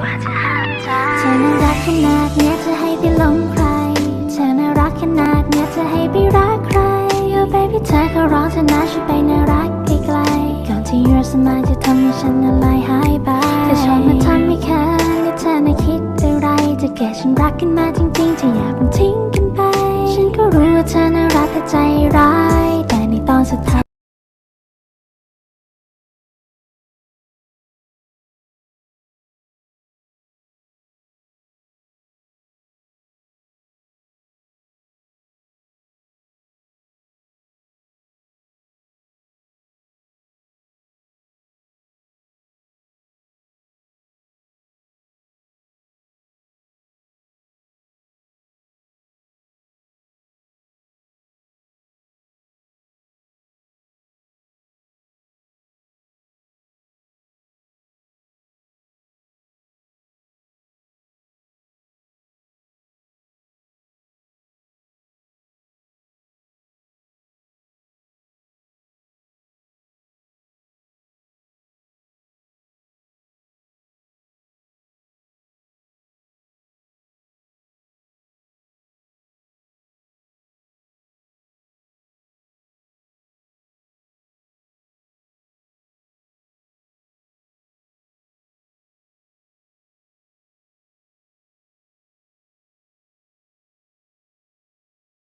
กว่าจะห้ามใจเธอน่ารักขนาดเนี้ยจะให้ไปหลงใคร เธอน่ารักขนาดเนี้ยจะให้ไปรักใคร Oh baby เธอขอร้องเธอนะช่วยไปน่ารักไกลๆก่อนที่ your smile จะทำให้ฉันละลายหายไปเธอชอบมาทำให้ค้นและเธอน่ะคิดอะไร จะแก่ฉันรักกันมาจริงๆจะอย่าเพิ่งทิ้งกันไป ฉันก็รู้ว่าเธอน่ารักแต่ใจร้าย แต่ในตอนสุดท้าย